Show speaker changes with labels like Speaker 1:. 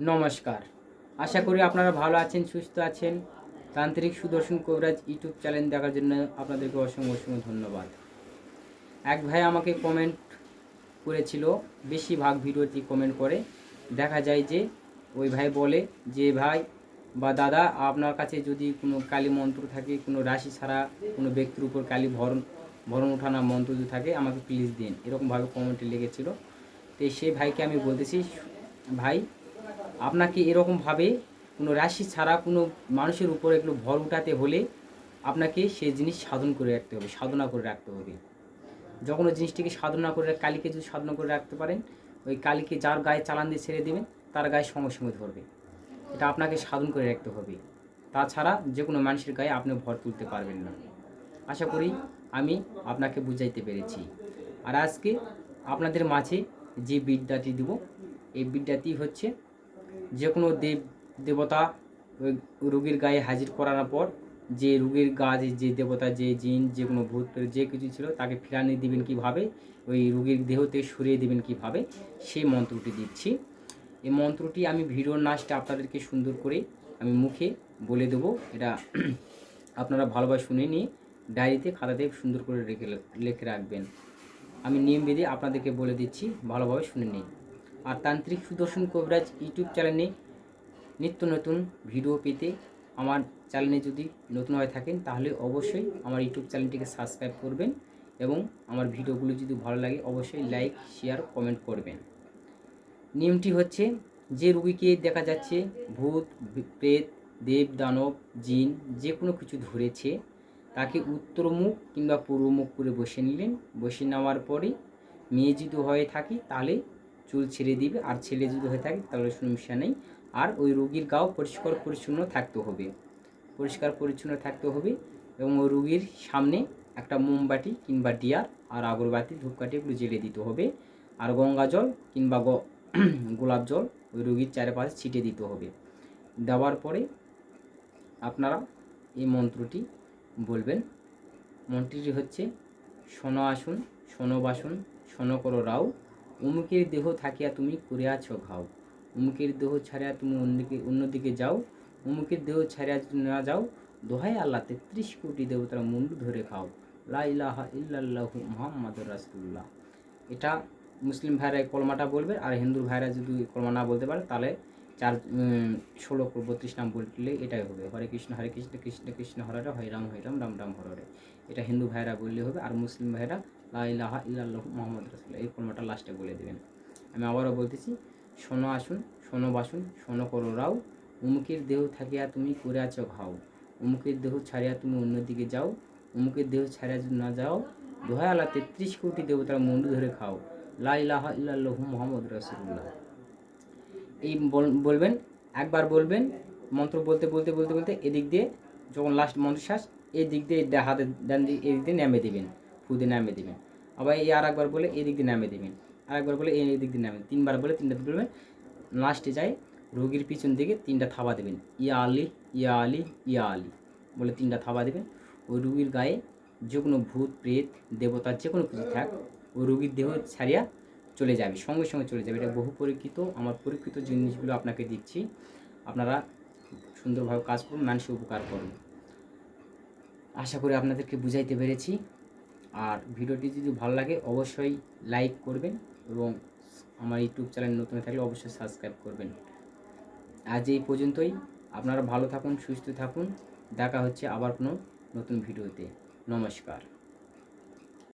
Speaker 1: নমস্কার। আশা করি আপনারা ভালো আছেন, সুস্থ আছেন। তান্ত্রিক সুদর্শন কবিরাজ ইউটিউব চ্যানেল দেখার জন্য আপনাদেরকে অসংখ্য অসংখ্য ধন্যবাদ। এক ভাই আমাকে কমেন্ট করেছিল বেশিরভাগ ভিডিওটি কমেন্ট করে। দেখা যায় যে ওই ভাই বলে যে, ভাই বা দাদা, আপনার কাছে যদি কোনো কালী মন্ত্র থাকে, কোনো রাশি ছাড়া কোনো ব্যক্তির উপর কালী ভরণ ভরণ ওঠানা মন্ত্র যদি থাকে, আমাকে প্লিজ দিন। এরকমভাবে কমেন্টে লেগেছিল তো সেই ভাইকে আমি বলতেছি, ভাই আপনাকে এরকমভাবে কোনো রাশি ছাড়া কোনো মানুষের উপর এগুলো ভর উঠাতে হলে আপনাকে সেই জিনিস সাধন করে রাখতে হবে, সাধনা করে রাখতে হবে। যখন ওই জিনিসটিকে সাধনা করে, কালীকে যদি সাধনা করে রাখতে পারেন, ওই কালীকে যার গায়ে চালান দিয়ে ছেড়ে দেবেন, তার গায়ে সঙ্গে সঙ্গে ধরবে। এটা আপনাকে সাধন করে রাখতে হবে। তাছাড়া যে কোনো মানুষের গায়ে আপনি ভর তুলতে পারবেন না। আশা করি আমি আপনাকে বুঝাইতে পেরেছি। আর আজকে আপনাদের মাঝে যে বিদ্যাটি দেব, এই বিদ্যাটি হচ্ছে যে কোনো দেব দেবতা রোগীর গায়ে হাজির করানোর পর যে রুগীর গা যে দেবতা, যে জিন, যে কোনো ভূত, যে কিছু ছিল, তাকে ফিরানি দিবেন কীভাবে? ওই রুগীর দেহতে সরিয়ে দিবেন কীভাবে? সেই মন্ত্রটি দিচ্ছি। এই মন্ত্রটি আমি ভিডিওর নাচটা আপনাদেরকে সুন্দর করে আমি মুখে বলে দেবো। এটা আপনারা ভালোভাবে শুনে নিয়ে ডায়েরিতে খাতাতে সুন্দর করে রেখে লেখে রাখবেন। আমি নিয়ম বেঁধে আপনাদেরকে বলে দিচ্ছি, ভালোভাবে শুনে নিন। আর তান্ত্রিক সুদর্শন কবিরাজ ইউটিউব চ্যানেলে নিত্য নতুন ভিডিও পেতে আমার চ্যানেলে যদি নতুন হয়ে থাকেন, তাহলে অবশ্যই আমার ইউটিউব চ্যানেলটিকে সাবস্ক্রাইব করবেন এবং আমার ভিডিওগুলো যদি ভালো লাগে, অবশ্যই লাইক, শেয়ার, কমেন্ট করবেন। নিয়মটি হচ্ছে, যে রুগীকে দেখা যাচ্ছে ভূত, প্রেত, দেব, দানব, জিন, যে কোনো কিছু ধরেছে, তাকে উত্তরমুখ কিংবা পূর্বমুখ করে বসে নিলেন। বসে নেওয়ার পরে মেয়ে যদি হয়ে থাকে, তাহলে চুল ছেড়ে দিবে। আর ছেলে যদি হয়ে থাকে, তাহলে সমস্যা নেই। আর ওই রোগীর গাও পরিষ্কার পরিচ্ছন্ন থাকতে হবে। পরিষ্কার পরিচ্ছন্ন থাকতে হবে এবং ওই রুগীর সামনে একটা মোমবাতি কিংবা ডিয়ার আর আগরবাতি, ধূপকাঠি এগুলো জেলে দিতে হবে। আর গঙ্গা জল কিংবা গোলাপ জল ওই রুগীর চারপাশে ছিটে দিতে হবে। দেওয়ার পরে আপনারা এই মন্ত্রটি বলবেন। মন্ত্রটি হচ্ছে, শোনো আসুন, শোনো বাসুন, শোনো করো রাও। উমুকের দেহ থাকিয়া তুমি করিয়াছ ঘাও। অমুকের দেহ ছাড়িয়া তুমি অন্যদিকে অন্যদিকে যাও। অমুকের দেহ ছাড়িয়া যদি না যাও, দোহাই আল্লাহ তেত্রিশ কোটি দেবতার মুন্ড ধরে খাও। লা ইলাহা মোহাম্মদ রাসুল্লাহ এটা মুসলিম ভাইরা এই কলমাটা বলবে, আর হিন্দু ভাইরা যদি কলমা না বলতে পারে, তাহলে চার ষোলো বত্রিশ নাম বললে এটাই হবে। হরে কৃষ্ণ হরে কৃষ্ণ কৃষ্ণ কৃষ্ণ, হরে হরে রাম হরে রাম রাম রাম, হরে এটা হিন্দু ভাইরা বললে হবে আর মুসলিম ভাইরা লা ইলাহা ইল্লাল্লাহ মোহাম্মদ রাসূলুল্লাহ। এই কলমাটা লাস্টে বলে দেবেন। আমি আবারও বলতেছি, শোনো আসুন, শোনো বাসুন, শোনো করো রাও। উমুকের দেহ থাকিয়া তুমি করে আছো ঘাও। উমুকের দেহ ছাড়িয়া তুমি অন্যদিকে যাও। উমুকের দেহ ছাড়িয়া না যাও আল্লাহ তেত্রিশ কোটি দেবতার মুন্ডু ধরে খাও। লা ইলাহা ইল্লাল্লাহ মোহাম্মদ রাসূলুল্লাহ। এই বল- বলবেন, একবার বলবেন, মন্ত্র বলতে বলতে বলতে বলতে এদিক দিয়ে যখন লাস্ট মন্ত্র শ্বাস এই দিক দিয়ে হাতে ডান দিক এদিক দিয়ে নামে দিবেন, ফু দিয়ে নামে দিবেন। আবার এই আর একবার বলে এদিক দিয়ে নামে দিবেন আর একবার বলে এই দিক দিয়ে নামে তিনবার বলে তিনটা বলবেন লাস্টে যায় রোগীর পিছন দিকে তিনটা থাবা দেবেন, ইয়া আলি ইয়া আলি ইয়া আলি। বলে তিনটা থাবা দেবেন, ওই রুগীর গায়ে যে কোনো ভূত, প্রেত দেবতার যে কোনো কিছু থাক, ওই রুগীর দেহ ছাড়িয়া চলে যাবে, সঙ্গে সঙ্গে চলে যাবে। এটা বহু পরীক্ষিত, আমার পরীক্ষিত জিনিসগুলো আপনাকে দিচ্ছি। আপনারা সুন্দরভাবে কাজ করুন মানুষের উপকার করুন। আশা করি আপনাদেরকে বুঝাইতে পেরেছি। আর ভিডিওটি যদি ভালো লাগে, অবশ্যই লাইক করবেন এবং আমার ইউটিউব চ্যানেল নতুন থাকলে অবশ্যই সাবস্ক্রাইব করবেন। আজ এই পর্যন্তই। আপনারা ভালো থাকুন, সুস্থ থাকুন। দেখা হচ্ছে আবার কোনো নতুন ভিডিওতে। নমস্কার।